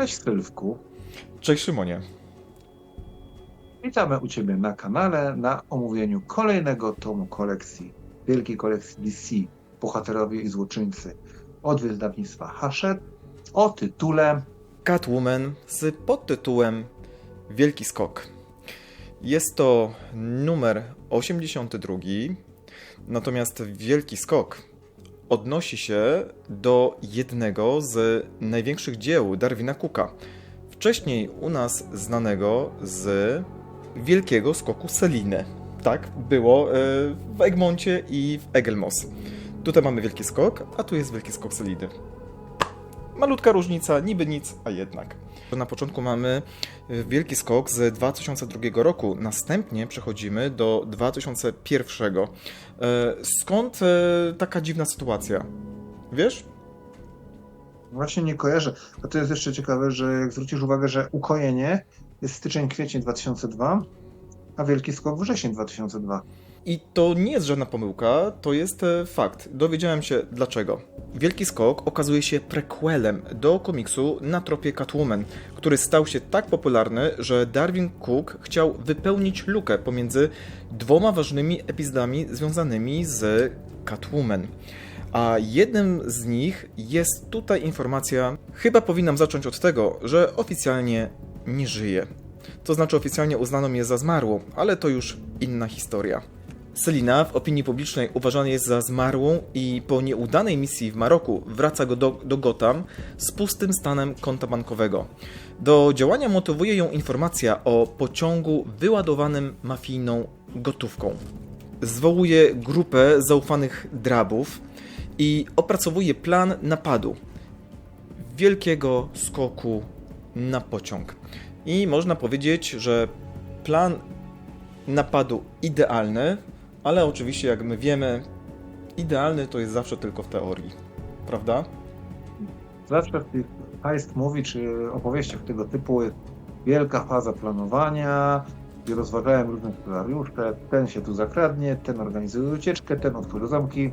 Cześć Sylwku. Cześć Szymonie. Witamy u Ciebie na kanale na omówieniu kolejnego tomu kolekcji, wielkiej kolekcji DC, Bohaterowie i Złoczyńcy od wydawnictwa Hachette o tytule Catwoman z podtytułem Wielki Skok. Jest to numer 82, natomiast Wielki Skok odnosi się do jednego z największych dzieł Darwina Cooka. Wcześniej u nas znanego z Wielkiego Skoku Seliny. Tak było e, w Egmoncie i w Egelmos. Tutaj mamy Wielki Skok, a tu jest Wielki Skok Seliny. Malutka różnica, niby nic, a jednak. Na początku mamy y, wielki skok z 2002 roku, następnie przechodzimy do 2001. E, Skąd e, taka dziwna sytuacja? Wiesz? Właśnie nie kojarzę. A to jest jeszcze ciekawe, że jak zwrócisz uwagę, że ukojenie jest styczeń, kwiecień 2002, a Wielki Skok wrzesień 2002. I to nie jest żadna pomyłka, to jest e, fakt. Dowiedziałem się dlaczego. Wielki Skok okazuje się prequelem do komiksu na tropie Catwoman, który stał się tak popularny, że Darwin Cook chciał wypełnić lukę pomiędzy dwoma ważnymi epizodami związanymi z Catwoman. A jednym z nich jest tutaj informacja, chyba powinnam zacząć od tego, że oficjalnie nie żyje. To znaczy oficjalnie uznano mnie za zmarłą, ale to już inna historia. Selina w opinii publicznej uważana jest za zmarłą i po nieudanej misji w Maroku wraca go do, do Gotham z pustym stanem konta bankowego. Do działania motywuje ją informacja o pociągu wyładowanym mafijną gotówką. Zwołuje grupę zaufanych drabów i opracowuje plan napadu. Wielkiego skoku na pociąg. I można powiedzieć, że plan napadu idealny, ale oczywiście, jak my wiemy, idealny to jest zawsze tylko w teorii. Prawda? Zawsze w tych heist mówi, czy opowieściach tego typu jest wielka faza planowania, gdzie rozważałem różne scenariusze, ten się tu zakradnie, ten organizuje ucieczkę, ten otworzy zamki.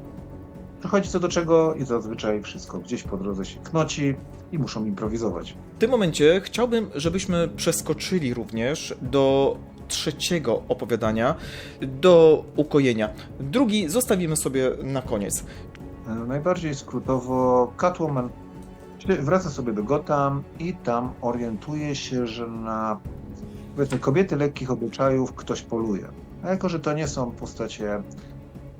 Przychodzi co do czego i zazwyczaj wszystko gdzieś po drodze się knoci i muszą improwizować. W tym momencie chciałbym, żebyśmy przeskoczyli również do trzeciego opowiadania, do ukojenia. Drugi zostawimy sobie na koniec. E, Najbardziej skrótowo Catwoman wraca sobie do Gotham i tam orientuje się, że na powiedzmy kobiety lekkich obyczajów ktoś poluje. A jako, że to nie są postacie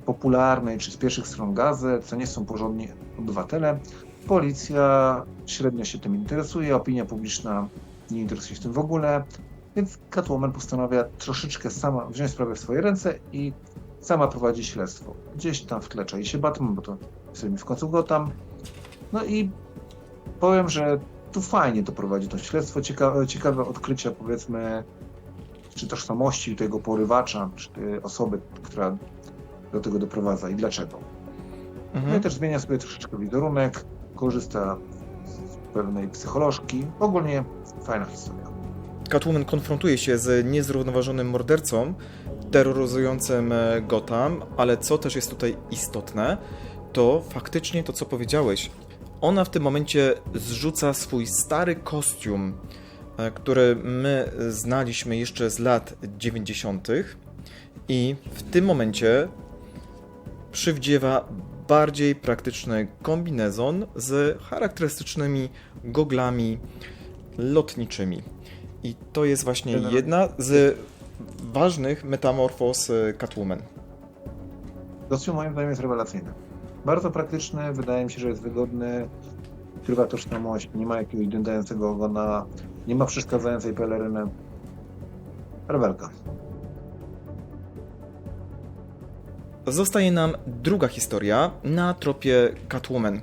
popularnej czy z pierwszych stron gazet, co nie są porządni obywatele, policja średnio się tym interesuje, opinia publiczna nie interesuje się tym w ogóle, więc Catwoman postanawia troszeczkę sama wziąć sprawę w swoje ręce i sama prowadzi śledztwo. Gdzieś tam w tle czai się Batman, bo to sobie w końcu Gotham. No i powiem, że tu fajnie to prowadzi to śledztwo, ciekawe, ciekawe odkrycia powiedzmy, czy tożsamości tego porywacza, czy osoby, która do tego doprowadza i dlaczego. No i Mhm. też zmienia sobie troszeczkę wizerunek, korzysta z pewnej psycholożki. Ogólnie fajna historia. Catwoman konfrontuje się z niezrównoważonym mordercą terroryzującym e, Gotham, ale co też jest tutaj istotne, to faktycznie to, co powiedziałeś. Ona w tym momencie zrzuca swój stary kostium, e, który my znaliśmy jeszcze z lat 90. i w tym momencie przywdziewa bardziej praktyczny kombinezon z charakterystycznymi goglami lotniczymi. I to jest właśnie Generalnie- jedna z ważnych metamorfoz e, Catwoman. Kostium moim zdaniem jest rewelacyjny. Bardzo praktyczny, wydaje mi się, że jest wygodny, ukrywa tożsamość, nie ma jakiegoś dędającego ogona, nie ma przeszkadzającej peleryny. Rewelka. Zostaje nam druga historia na tropie Catwoman.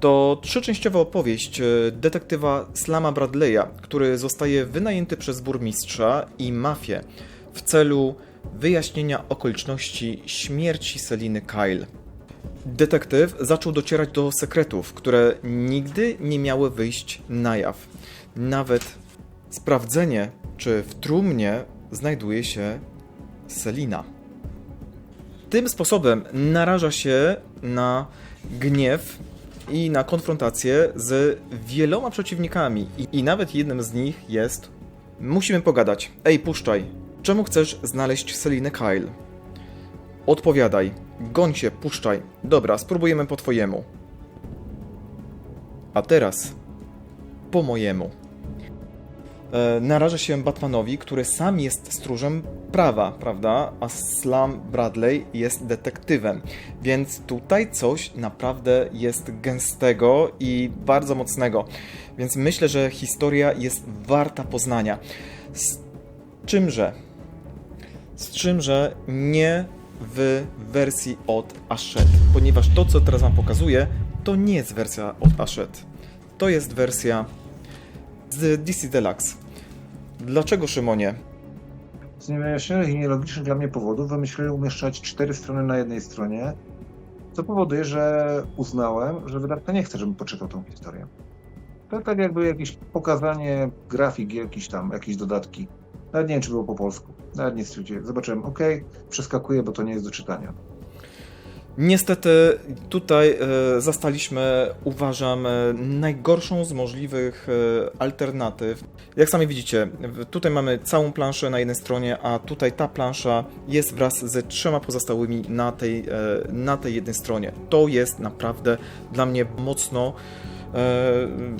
To trzyczęściowa opowieść e, detektywa Slama Bradley'a, który zostaje wynajęty przez burmistrza i mafię w celu wyjaśnienia okoliczności śmierci Seliny Kyle. Detektyw zaczął docierać do sekretów, które nigdy nie miały wyjść na jaw. Nawet sprawdzenie, czy w trumnie znajduje się Selina. Tym sposobem naraża się na gniew i na konfrontację z wieloma przeciwnikami. I, I nawet jednym z nich jest. Musimy pogadać. Ej, puszczaj. Czemu chcesz znaleźć Selinę Kyle? Odpowiadaj. Goń się, puszczaj. Dobra, spróbujemy po twojemu. A teraz po mojemu. E, naraża się Batmanowi, który sam jest stróżem prawa, prawda? A Slam Bradley jest detektywem. Więc tutaj coś naprawdę jest gęstego i bardzo mocnego. Więc myślę, że historia jest warta poznania. Z czymże? Z czymże nie w wersji od Ashet, ponieważ to, co teraz Wam pokazuję, to nie jest wersja od Ashet. To jest wersja z DC Deluxe. Dlaczego, Szymonie? Z niewyjaśnionych i nielogicznych dla mnie powodów wymyślili umieszczać cztery strony na jednej stronie, co powoduje, że uznałem, że wydawca nie chce, żebym poczytał tą historię. To tak jakby jakieś pokazanie grafik, jakieś tam, jakieś dodatki. Nawet nie wiem, czy było po polsku. Nawet nie stwierdziłem. Zobaczyłem, ok, przeskakuję, bo to nie jest do czytania. Niestety tutaj e, zastaliśmy, uważam, e, najgorszą z możliwych e, alternatyw. Jak sami widzicie, tutaj mamy całą planszę na jednej stronie, a tutaj ta plansza jest wraz ze trzema pozostałymi na tej, na tej jednej stronie. To jest naprawdę dla mnie mocno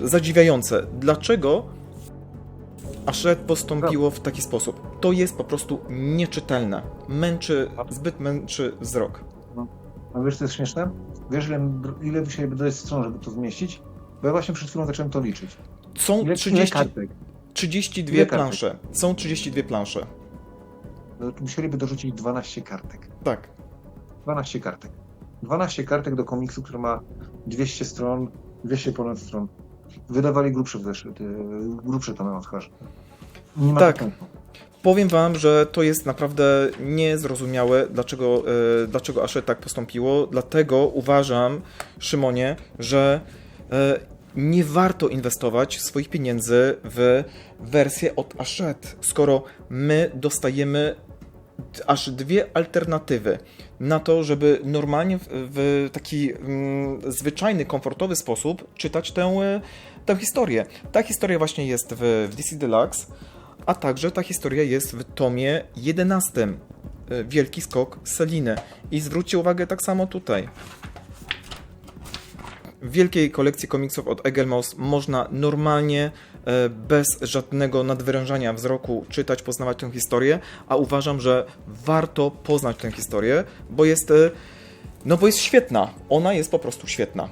zadziwiające. Dlaczego Ashet postąpiło w taki sposób? To jest po prostu nieczytelne. Męczy, zbyt męczy wzrok. A wiesz, co jest śmieszne? Wiesz, ile, ile musieli dodać stron, żeby to zmieścić? Bo ja właśnie przed chwilą zacząłem to liczyć. Są Ile, 30, ile kartek? 32 Ile kartek? plansze. Są 32 plansze. No, musieliby dorzucić 12 kartek. Tak. 12 kartek. 12 kartek do komiksu, który ma 200 stron, 200 ponad stron. Wydawali grubsze, grubsze tomy od Harz. Nie ma Tak. sensu. Powiem wam, że to jest naprawdę niezrozumiałe, dlaczego, e, dlaczego Ashet tak postąpiło. Dlatego uważam, Szymonie, że e, nie warto inwestować swoich pieniędzy w wersję od Ashet, skoro my dostajemy aż dwie alternatywy na to, żeby normalnie w, taki mm, zwyczajny, komfortowy sposób czytać tę, tę historię. Ta historia właśnie jest w, w DC Deluxe, a także ta historia jest w tomie 11. e, Wielki skok Seliny. I zwróćcie uwagę tak samo tutaj. W wielkiej kolekcji komiksów od Egelmos można normalnie, e, bez żadnego nadwyrężania wzroku, czytać, poznawać tę historię, a uważam, że warto poznać tę historię, bo jest, e, no bo jest świetna. Ona jest po prostu świetna.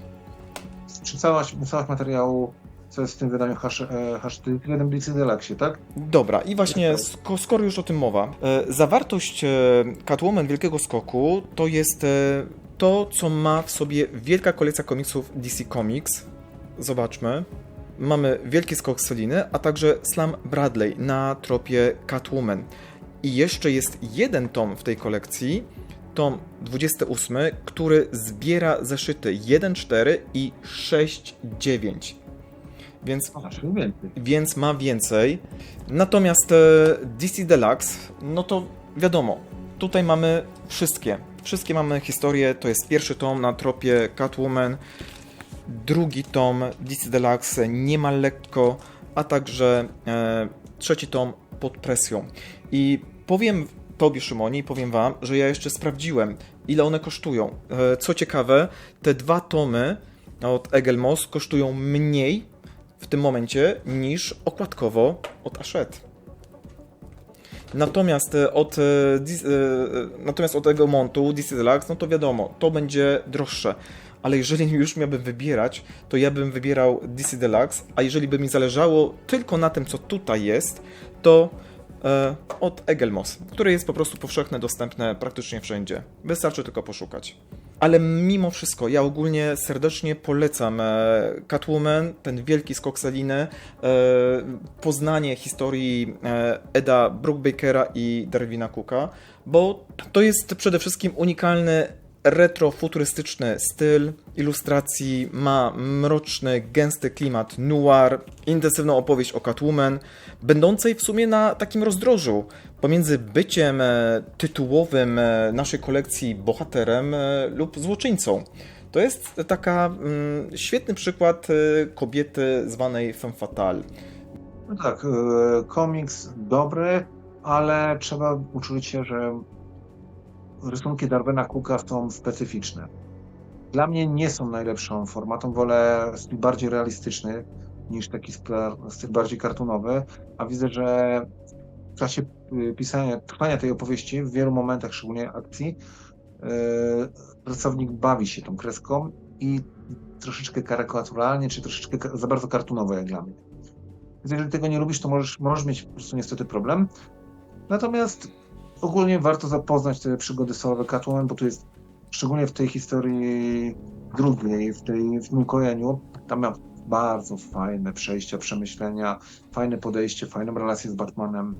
Czy całość materiału, co jest w tym wydaniu Hash, e, hash w jednym DC Deluxe, tak? Dobra, i właśnie sko- skoro już o tym mowa, e, zawartość e, Catwoman Wielkiego Skoku to jest e, to, co ma w sobie wielka kolekcja komiksów DC Comics. Zobaczmy. Mamy Wielki Skok Seliny, a także Slam Bradley na tropie Catwoman. I jeszcze jest jeden tom w tej kolekcji, tom 28, który zbiera zeszyty 1.4 i 6.9. Więc więc ma więcej. Natomiast e, DC Deluxe, no to wiadomo, tutaj mamy wszystkie. Wszystkie mamy historie. To jest pierwszy tom na tropie Catwoman, drugi tom DC Deluxe niemal lekko, a także e, trzeci tom pod presją. I powiem Tobie, Szymonie, i powiem Wam, że ja jeszcze sprawdziłem, ile one kosztują. E, co ciekawe, te dwa tomy od Egelmos kosztują mniej w tym momencie niż okładkowo od Ashet. Natomiast e, od, e, e, natomiast od tego montu DC Deluxe, no to wiadomo, to będzie droższe. Ale jeżeli już miałbym wybierać, to ja bym wybierał DC Deluxe, a jeżeli by mi zależało tylko na tym, co tutaj jest, to od Egelmos, które jest po prostu powszechne, dostępne praktycznie wszędzie. Wystarczy tylko poszukać. Ale mimo wszystko, ja ogólnie serdecznie polecam e, Catwoman, ten wielki skok Seliny, e, poznanie historii e, Eda Brookbakera i Darwina Cooka, bo to jest przede wszystkim unikalny retrofuturystyczny styl ilustracji, ma mroczny, gęsty klimat noir, intensywną opowieść o Catwoman, będącej w sumie na takim rozdrożu pomiędzy byciem e, tytułowym e, naszej kolekcji bohaterem e, lub złoczyńcą. To jest taka mm, świetny przykład kobiety zwanej femme fatale. No tak, komiks dobry, ale trzeba uczulić się, że rysunki Darwina Cooka są specyficzne. Dla mnie nie są najlepszą formatą, wolę styl bardziej realistyczny niż taki styl bardziej kartunowy, a widzę, że w czasie y, pisania, trwania tej opowieści, w wielu momentach, szczególnie akcji, yy, rysownik bawi się tą kreską i troszeczkę karykaturalnie, czy troszeczkę za bardzo kartunowo jak dla mnie. Więc jeżeli tego nie lubisz, to możesz, możesz mieć po prostu niestety problem. Natomiast ogólnie warto zapoznać te przygody solowe Catwoman, bo tu jest szczególnie w tej historii drugiej, w tej w tym kojeniu, tam ma bardzo fajne przejścia, przemyślenia, fajne podejście, fajną relację z Batmanem,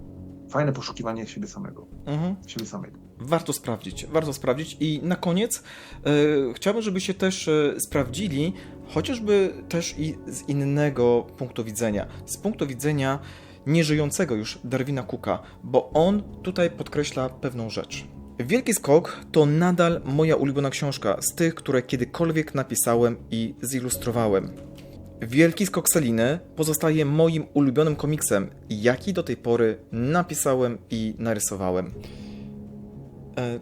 fajne poszukiwanie siebie samego, Mhm. siebie samej. Warto sprawdzić, warto sprawdzić. I na koniec e, chciałbym, żebyście też e, sprawdzili, chociażby też i z innego punktu widzenia, z punktu widzenia nieżyjącego już Darwina Cooka, bo on tutaj podkreśla pewną rzecz. Wielki Skok to nadal moja ulubiona książka z tych, które kiedykolwiek napisałem i zilustrowałem. Wielki Skok Seliny pozostaje moim ulubionym komiksem, jaki do tej pory napisałem i narysowałem. E,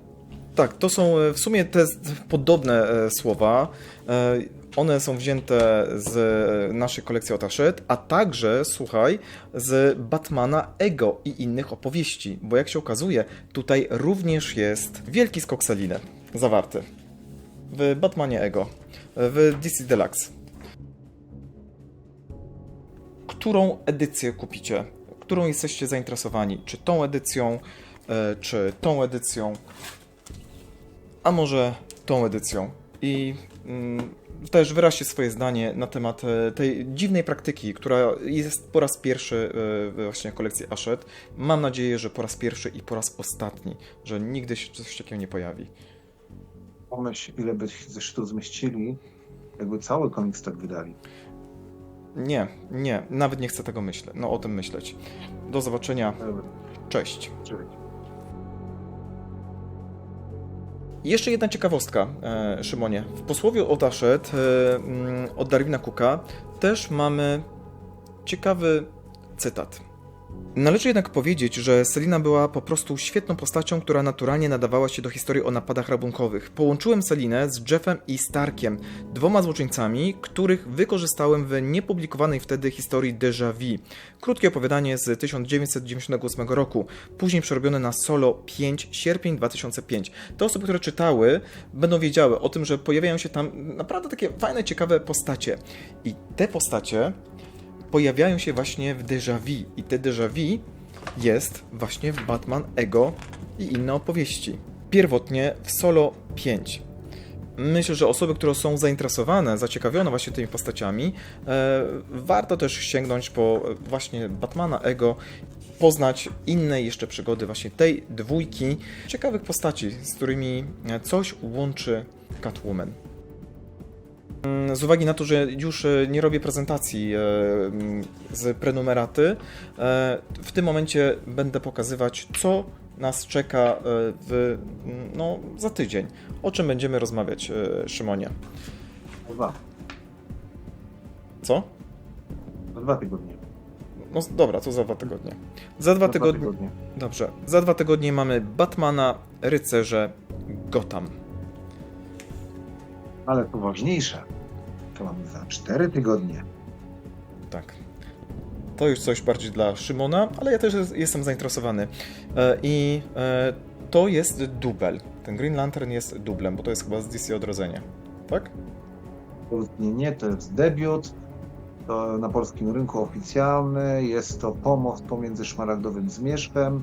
tak, to są e, w sumie te podobne e, słowa. E, one są wzięte z naszej kolekcji Otaszet, a także, słuchaj, z Batmana Ego i innych opowieści, bo jak się okazuje, tutaj również jest Wielki Skok Seliny zawarty w Batmanie Ego, w DC Deluxe. Którą edycję kupicie? Którą jesteście zainteresowani? Czy tą edycją, e, czy tą edycją? a może tą edycją. I mm, też wyraźcie swoje zdanie na temat e, tej dziwnej praktyki, która jest po raz pierwszy e, właśnie kolekcji Ashet. Mam nadzieję, że po raz pierwszy i po raz ostatni, że nigdy się coś takiego nie pojawi. Pomyśl, ile by zresztą zmieścili, jakby cały komiks tak wydali. Nie, nie, nawet nie chcę tego myśleć, no o tym myśleć. Do zobaczenia, cześć. cześć. Jeszcze jedna ciekawostka, e, Szymonie. W posłowie od e, mm, od Darwina Cooka, też mamy ciekawy cytat. Należy jednak powiedzieć, że Selina była po prostu świetną postacią, która naturalnie nadawała się do historii o napadach rabunkowych. Połączyłem Selinę z Jeffem i Starkiem, dwoma złoczyńcami, których wykorzystałem w niepublikowanej wtedy historii Déjà Vu. Krótkie opowiadanie z 1998 roku, później przerobione na Solo 5, sierpień 2005. Te osoby, które czytały, będą wiedziały o tym, że pojawiają się tam naprawdę takie fajne, ciekawe postacie. I te postacie pojawiają się właśnie w Déjà Vu. I te Déjà Vu jest właśnie w Batman Ego i inne opowieści. Pierwotnie w Solo 5. Myślę, że osoby, które są zainteresowane, zaciekawione właśnie tymi postaciami, e, warto też sięgnąć po e, właśnie Batmana Ego, poznać inne jeszcze przygody właśnie tej dwójki ciekawych postaci, z którymi e, coś łączy Catwoman. Mm, Z uwagi na to, że już e, nie robię prezentacji e, z prenumeraty, e, w tym momencie będę pokazywać, co nas czeka w, no, za tydzień. O czym będziemy rozmawiać, Szymonie? Dwa. Co? Za dwa tygodnie. No dobra, to za dwa tygodnie. Za dwa Za tygodnie. Dobrze. Za dwa tygodnie mamy Batmana, Rycerze, Gotham. Ale poważniejsze, to mamy za cztery tygodnie. Tak. To już coś bardziej dla Szymona, ale ja też jest- jestem zainteresowany. E, I e, to jest dubel. Ten Green Lantern jest dublem, bo to jest chyba z DC Odrodzenie. Tak? Nie, nie, to jest debiut. To na polskim rynku oficjalny. Jest to pomost pomiędzy Szmaragdowym Zmierzchem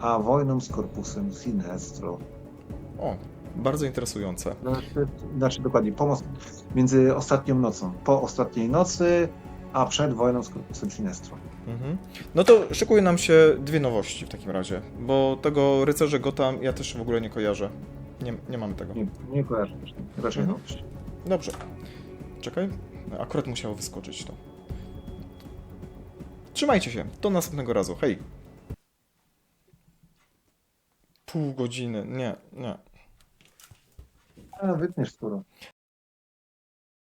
a wojną z korpusem Sinestro. O, bardzo interesujące. Znaczy, znaczy dokładnie, pomost między ostatnią nocą. Po ostatniej nocy, a przed wojną z korpusem Sinestro. Mhm. No to szykują nam się dwie nowości w takim razie, bo tego Rycerze Gotham ja też w ogóle nie kojarzę. Nie, nie mamy tego. Nie, nie kojarzę też. Raczej Mhm. Dobrze. Czekaj. Akurat musiało wyskoczyć to. Trzymajcie się. Do następnego razu. Hej. Pół godziny. Nie, nie. A, wytniesz skoro.